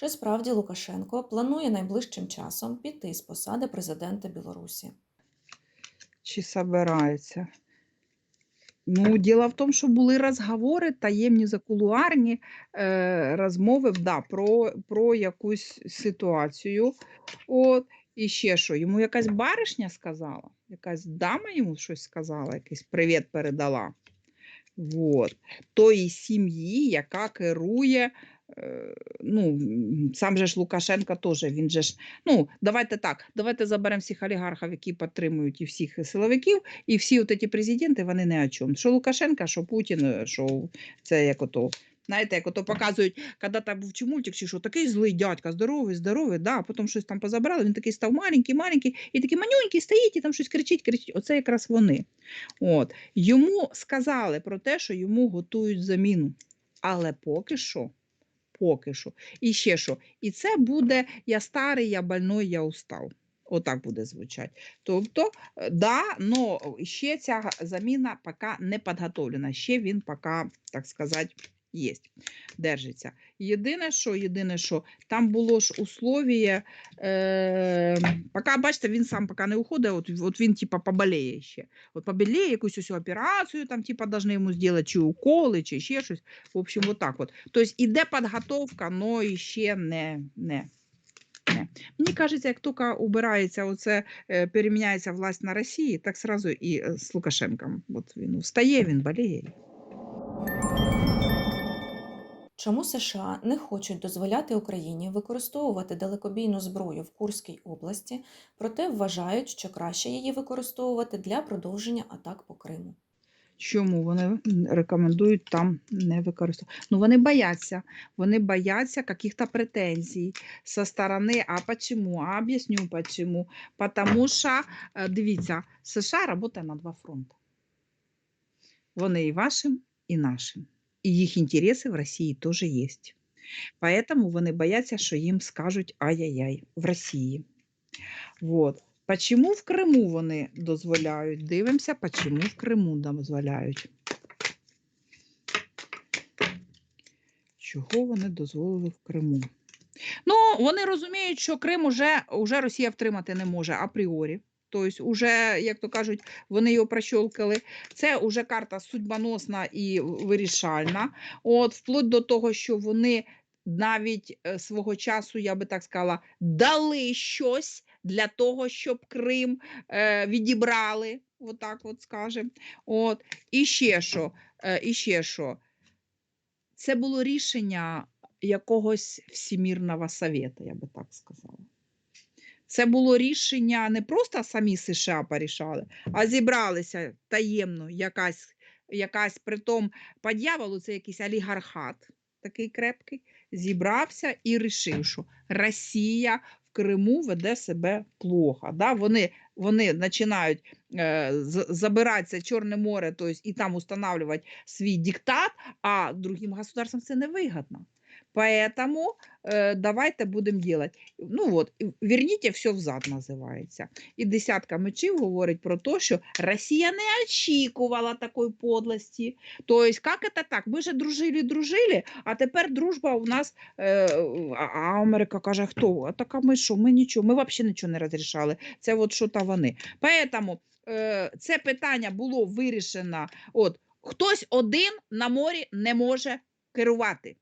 Чи справді Лукашенко планує найближчим часом піти з посади президента Білорусі? Чи собирається? Ну, діло в тому, що були розговори, таємні закулуарні е, розмови да, про, про якусь ситуацію. От, і ще що, йому якась баришня сказала, якась дама йому щось сказала, якийсь привіт передала. Вот. Тої сім'ї, яка керує. Е, Ну, сам же ж Лукашенко теж, він же ж, ну, давайте так, давайте заберемо всіх олігархів, які підтримують і всіх силовиків, і всі от ці президенти, вони не о чому. Що Лукашенка, що Путін, е, що це як ото, знаєте, як ото показують, коли там був чи мультик, чи що, такий злий дядька, здоровий, здоровий, да, а потім щось там позабрали, він такий став маленький, маленький, і такий манюнький стоїть, і там щось кричить, кричить. Оце якраз вони. От. Йому сказали про те, що йому готують заміну. Але поки що, поки що. І ще що. І це буде я старий, я больной, я устав. Отак буде звучати. Тобто, е, да, но ще ця заміна поки не підготовлена. Ще він поки, так сказати, є, держиться. Єдине, що, єдине, що там було ж условіє, е, поки, бачите, він сам поки не уходить, от, от він типа поболіє ще. От поболіє, якусь ось операцію, там, типа, должны йому зробити, чи уколи, чи ще щось. В общем, вот так от. Тобто іде підготовка, але ще не, не. Не. Мені кажеться, як тільки убирається, оце е, переміняється власть на Росії, так сразу і е, з Лукашенком. От він встає, він боліє. Чому США не хочуть дозволяти Україні використовувати далекобійну зброю в Курській області, проте вважають, що краще її використовувати для продовження атак по Криму? Чому вони рекомендують там не використовувати? Ну вони бояться. Вони бояться каких-то претензій со сторони. А почему? А об'ясню почему. Потому що, е, дивіться, США працює на два фронти. Вони і вашим, і нашим. І їх інтереси в Росії теж є. Поэтому вони бояться, що їм скажуть ай-яй-яй в Росії. Вот. Почему в Криму вони дозволяють? Дивимося, почему в Криму дозволяють. Чого вони дозволили в Криму? Ну, вони розуміють, що Крим уже, уже Росія втримати не може апріорі. Тобто, уже, як то кажуть, вони його прощолкали. Це вже карта судьбоносна і вирішальна. От, вплоть до того, що вони навіть е, свого часу, я би так сказала, дали щось для того, щоб Крим е, відібрали, отак от скажемо. От. І ще що, е, і ще що. Це було рішення якогось Всемірного совета, я би так сказала. Це було рішення не просто самі США порішали, а зібралися таємно якась, якась притом по дьяволу, це якийсь олігархат такий крепкий, зібрався і рішив, що Росія в Криму веде себе плохо. Да? Вони, вони починають е, з- забирати Чорне море, тобто, і там устанавливати свій диктат, а другим государствам це невигідно. Поэтому э, давайте будемо делать. Ну от, і верніть все взад називається. І десятка мечів говорить про те, що Росія не очікувала такої подлості. Тобто, як це так? Ми же дружили, дружили, а тепер дружба у нас, е, а а Америка каже, хто? А така ми що? Ми нічого, ми взагалі нічого не розрішали. Це от що та вони. Поэтому е, це питання було вирішено. От, хтось один на морі не може керувати.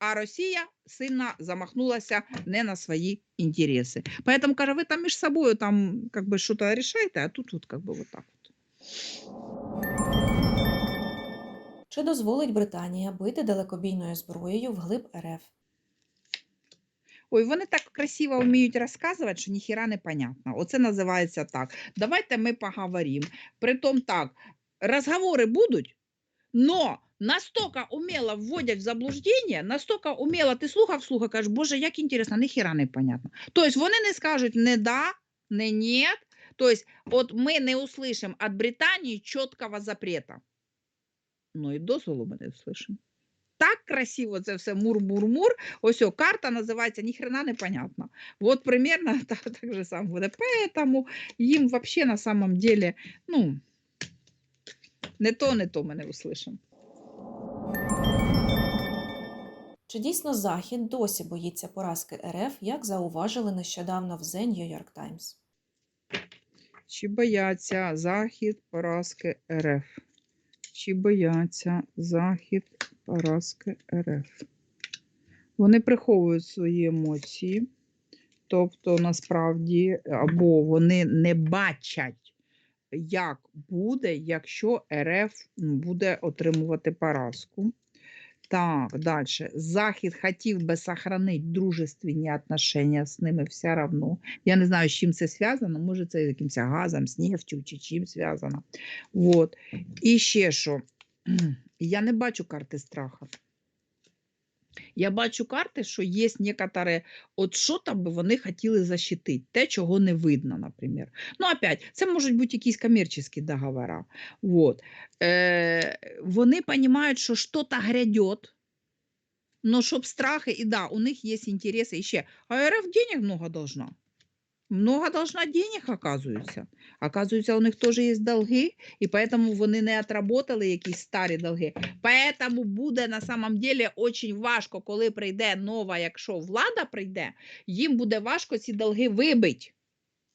А Росія сильно замахнулася не на свої інтереси. Поэтому, каже, ви там між собою там как бы що-то рішайте, а тут вот как бы вот так от. Чи дозволить Британія бити далекобійною зброєю вглиб РФ? Ой, вони так красиво вміють розказувати, що ніхіра не понятно. Оце називається так. Давайте ми поговоримо. Притом так, розговори будуть, но настолько умело вводять в заблуждення, настолько умело ти слухав, слухав, кажеш, боже, як інтересно, ніхіра не понятно. Тобто вони не скажуть не да, не нет. Тобто, от ми не услышим від Британії чіткого запрета. Ну і дозволу ми не услышим. Так красиво це все мур-мур-мур. Ось о, карта називається ніхрена непонятно. Вот примерно так, так же само буде. Поэтому їм вообще на самом деле, ну, не то, не то ми не услышим. Чи дійсно Захід досі боїться поразки РФ, як зауважили нещодавно в The New York Times? Чи бояться Захід поразки РФ? Чи бояться Захід поразки РФ? Вони приховують свої емоції, тобто насправді або вони не бачать, як буде, якщо РФ буде отримувати поразку. Так, далі. Захід хотів би сохранити дружественні отношения з ними все равно. Я не знаю, з чим це зв'язано. Може, це з якимось газом, з нефтю чи чим зв'язано. Вот. І ще що. Я не бачу карти страха. Я бачу карти, що є некоторе, от що там би вони хотіли защитити, те, чого не видно, наприклад. Ну, опять, це можуть бути якісь комерційні договори. Вот. Е, вони розуміють, що щось грядет, но щоб страхи, і да, у них є інтереси і ще. А РФ денег много должна. Много должна денег, оказується. Оказується, у них теж є долги, і поэтому вони не отработали якісь старі долги. Поэтому буде на самом деле очень важко, коли прийде нова, якщо влада прийде, їм буде важко ці долги вибити.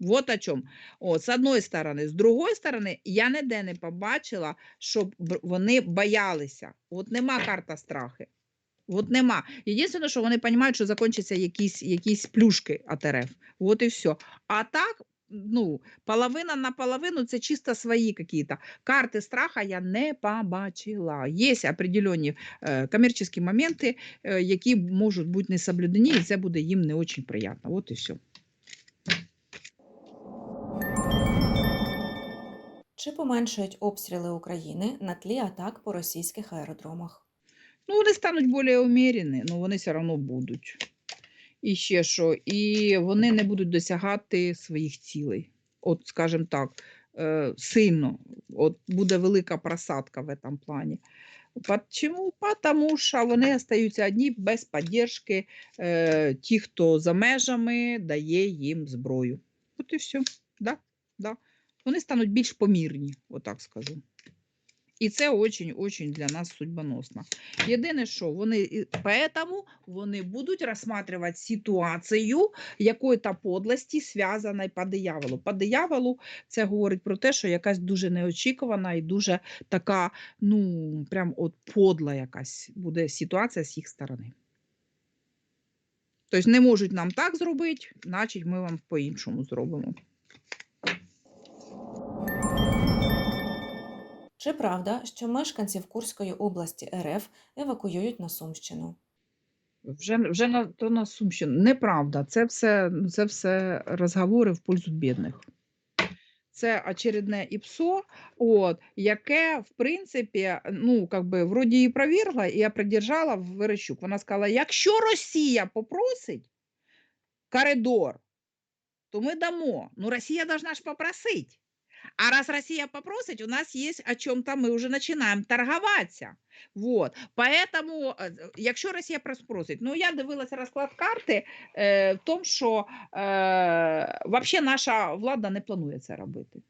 Вот о чому. От, з одної сторони. З другої сторони, я ніде не побачила, щоб вони боялися. От нема карта страхи. От нема. Єдине, що вони розуміють, що закінчаться якісь, якісь плюшки от РФ. От і все. А так, ну, половина на половину це чисто свої какие-то. Карти страха я не побачила. Є определенні е, комерційні моменти, е, які можуть бути не соблюдені, і це буде їм не дуже приємно. От і все. Чи поменшують обстріли України на тлі атак по російських аеродромах? Ну, вони стануть більш умірені, але вони все одно будуть. І ще що, і вони не будуть досягати своїх цілей. От, скажімо так, е, сильно. От буде велика просадка в цьому плані. Чому? Тому що вони залишаються одні без підтримки е, ті, хто за межами дає їм зброю. От і все. Да, да. Вони стануть більш помірні, отак скажу. І це очень-очень для нас судьбоносно. Єдине, що вони поэтому вони будуть розглядати ситуацію якої-то подлості, зв'язаної по дияволу. По дияволу це говорить про те, що якась дуже неочікувана і дуже така, ну, прям от подла якась буде ситуація з їх сторони. Тобто не можуть нам так зробити, значить ми вам по-іншому зробимо. Чи правда, що мешканців Курської області РФ евакуюють на Сумщину? Вже, вже на, то на Сумщину. Неправда. Це все, це все розговори в пользу бідних. Це очередне ІПСО, от, яке, в принципі, ну, как би, вроді і провірила, і я придержала Верещук. Вона сказала, якщо Росія попросить коридор, то ми дамо. Ну, Росія должна ж попросити. А раз Россия попросить, у нас есть о чем-то, мы уже начинаем торговаться. Вот. Поэтому, е, якщо Росія просить, ну я дивилася розклад карти е, в тому, що е, взагалі наша влада не планує це робити.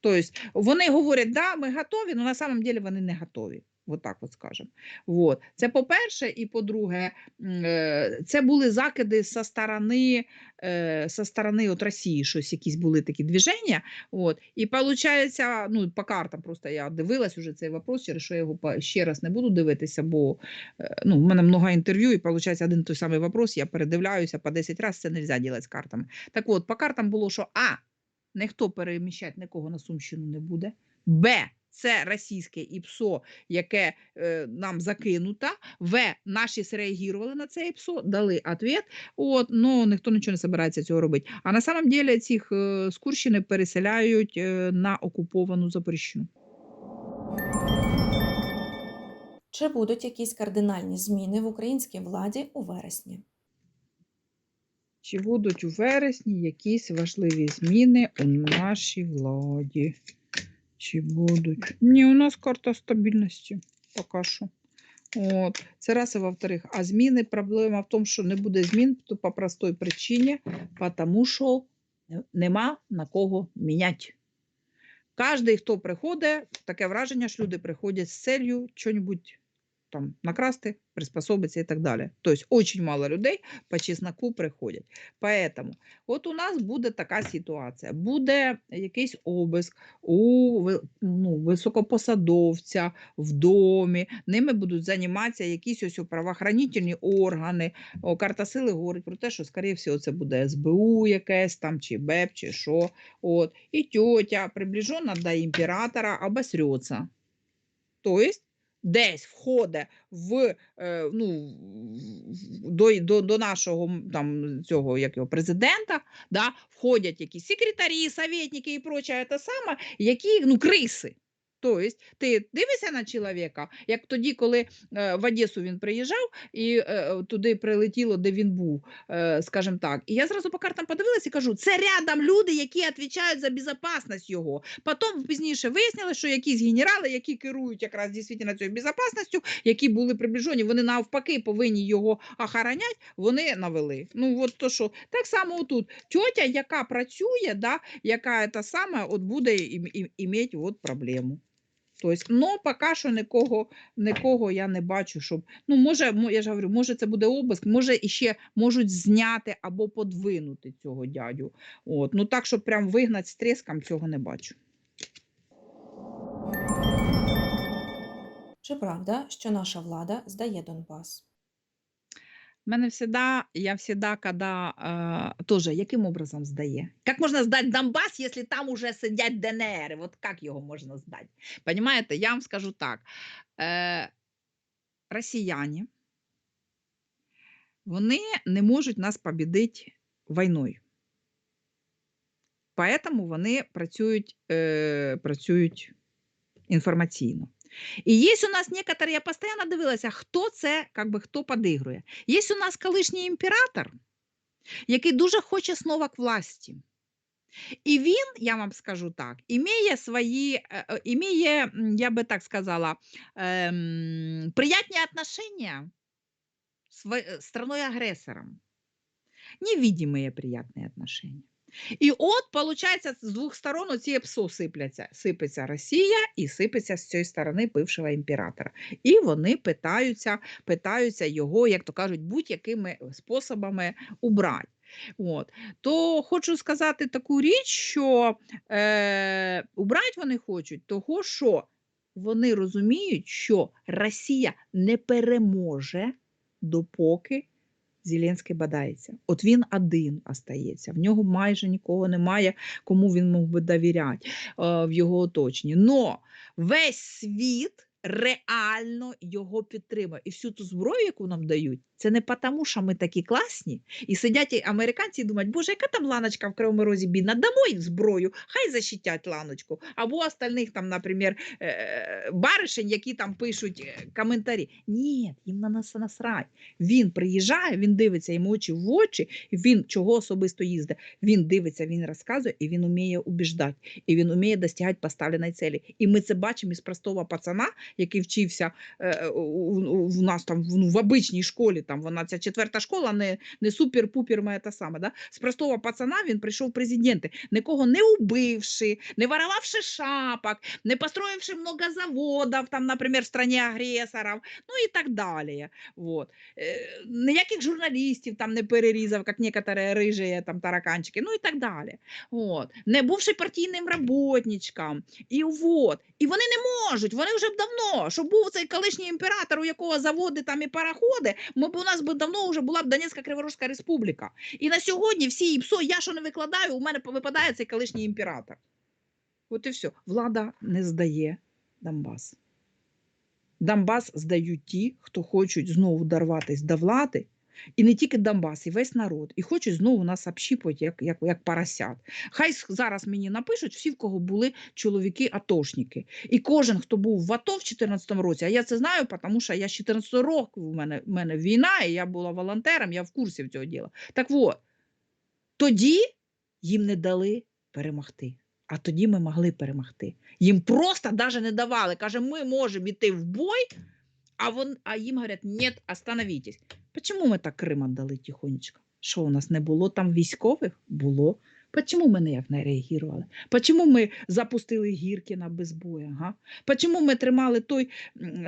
Тобто вони говорять, да, ми готові, але на самом деле вони не готові. От так от скажемо. Вот. Це по-перше, і по-друге, е, це були закиди со сторони, е, со сторони от Росії, щось якісь були такі движення. От. І виходить, ну, по картам просто я дивилась уже цей вопрос, через що я його ще раз не буду дивитися, бо е, ну, в мене много інтерв'ю, і виходить один той самий вопрос, я передивляюся по 10 разів, це не можна робити з картами. Так от, по картам було, що А, ніхто переміщати нікого на Сумщину не буде. Б. Це російське ІПСО, яке е, нам закинуто. В. Наші среагували на це ІПСО, дали відповідь. От, ну ніхто нічого не збирається цього робити. А на самом деле цих е, з Курщини переселяють е, на окуповану Запоріжжя. Чи будуть якісь кардинальні зміни в українській владі у вересні? Чи будуть у вересні якісь важливі зміни у нашій владі? Чи будуть? Ні, у нас карта стабільності поки що. От. Це раз, і во-вторых, а зміни, проблема в тому, що не буде змін то по простій причині, тому що нема на кого міняти. Кожен, хто приходить, таке враження, що люди приходять з целью щось там накрасти, приспособиться і так далі. Тобто, дуже мало людей по чесноку приходять. Поэтому от у нас буде така ситуація. Буде якийсь обиск у ну, високопосадовця в домі, ними будуть займатися якісь ось правоохранительні органи. О, карта сили говорить про те, що, скоріше всього, це буде СБУ якесь там, чи БЕП, чи що. От. І тьотя, приближена до імператора, обосрется. Тобто, десь входить в, е, ну, до, до, до нашого там, цього, як його, президента, да, входять якісь секретарі, советники і проче, те саме, які ну, криси. Тобто, ти дивишся на чоловіка, як тоді, коли е, в Одесу він приїжджав і е, туди прилетіло, де він був, е, скажімо так. І я зразу по картам подивилася і кажу: це рядом люди, які відповідають за безпечність його. Потім пізніше вияснили, що якісь генерали, які керують якраз дійсно цією безпечністю, які були приближені, вони навпаки повинні його охороняти, вони навели. Ну от то що так само тут тьотя, яка працює, да, яка та саме, от буде ім- ім- іметь от проблему. Тобто, ну, поки що нікого, нікого я не бачу, щоб. Ну, може, я ж говорю, може, це буде обиск, може, іще можуть зняти або подвинути цього дядю. От. Ну так, щоб прям вигнати з треском, цього не бачу. Чи правда, що наша влада здає Донбас? Мене всегда, я всегда, когда э, тоже, яким образом здає? Як можна здати Донбас, якщо там уже сидять ДНР? Вот як його можна здати? Понимаєте, я вам скажу так. Е, росіяни, вони не можуть нас побідити війною. Поэтому вони працюють, е, працюють інформаційно. І є у нас некоторі, я постійно дивилася, хто це, би, хто подигрує. Є у нас колишній імператор, який дуже хоче знову к власті. І він, я вам скажу так, імеє свої, е, е, імеє, я би так сказала, ем, приятні отношения з страной-агресором. Невидимые приятные отношения. І от, получается, з двох сторон оці ПСО сипляться. Сипеться Росія і сипеться з цієї сторони бившого імператора. І вони питаються, питаються його, як то кажуть, будь-якими способами убрати. От. То хочу сказати таку річ, що е, убрати вони хочуть того, що вони розуміють, що Росія не переможе, допоки Зеленський бадається. От він один остається. В нього майже нікого немає, кому він мог би довіряти е, в його оточенні. Но весь світ реально його підтримує. І всю ту зброю, яку нам дають, це не тому, що ми такі класні, і сидять американці і думають, боже, яка там ланочка в Кривому Розі бідна, дамо їм зброю, хай защитять ланочку. Або остальних там, наприклад, е, баришень, які там пишуть е, коментарі. Ні, їм на нас насрать. Він приїжджає, він дивиться йому очі в очі, він чого особисто їздить. Він дивиться, він розказує, і він вміє убіждати, і він вміє достигати поставленої цілі. І ми це бачимо із простого пацана, який вчився е, у, нас там ну, в обичній школі. Там вона ця четверта школа, не, не супер-пупер моя та сама. Да? З простого пацана він прийшов президенти, нікого не убивши, не воровавши шапок, не построивши много заводів, там, наприклад, в стране агресорів, ну і так далі. Вот. Е, ніяких журналістів там не перерізав, як некоторі рижі там тараканчики, ну і так далі. От. Не бувши партійним роботничком. І вот. І вони не можуть, вони вже б давно, щоб був цей колишній імператор, у якого заводи там і пароходи, ми б у нас би давно вже була б Донецька Криворожська республіка. І на сьогодні всі ІПСО, я що не викладаю, у мене випадає цей колишній імператор. От і все. Влада не здає Донбас. Донбас здають ті, хто хочуть знову дорватися до влади, і не тільки Донбас, і весь народ, і хочуть знову нас общіпувати, як, як, як поросят. Хай зараз мені напишуть всі, в кого були чоловіки-атошники. І кожен, хто був в АТО в 2014 році, а я це знаю, тому що я з 14 року в мене, в мене війна, і я була волонтером, я в курсі цього діла. Так от, тоді їм не дали перемогти. А тоді ми могли перемогти. Їм просто навіть не давали. Каже, ми можемо йти в бой, а, вон, а їм говорять, ні, остановітесь. Чому ми так Крим віддали тихонечко? Що у нас не було там військових? Було. Почему ми ніяк не реагували? Почему ми запустили Гіркіна без бою? Ага? Почему ми тримали той,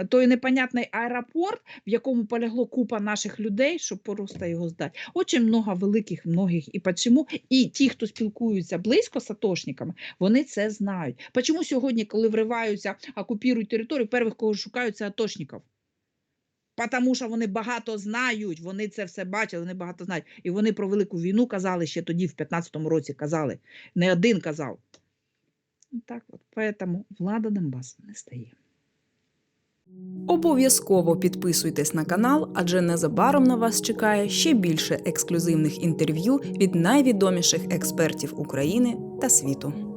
той непонятний аеропорт, в якому полягло купа наших людей, щоб просто його здати? Очень много великих многих. І почему? І ті, хто спілкуються близько з атошниками, вони це знають. Почому сьогодні, коли вриваються, окупують територію, перших, кого шукають, це атошників? Тому що вони багато знають, вони це все бачили, вони багато знають. І вони про велику війну казали ще тоді, в 15-му році казали. Не один казав. Ну, Так от, поэтому влада Донбасу не стає. Обов'язково підписуйтесь на канал, адже незабаром на вас чекає ще більше ексклюзивних інтерв'ю від найвідоміших експертів України та світу.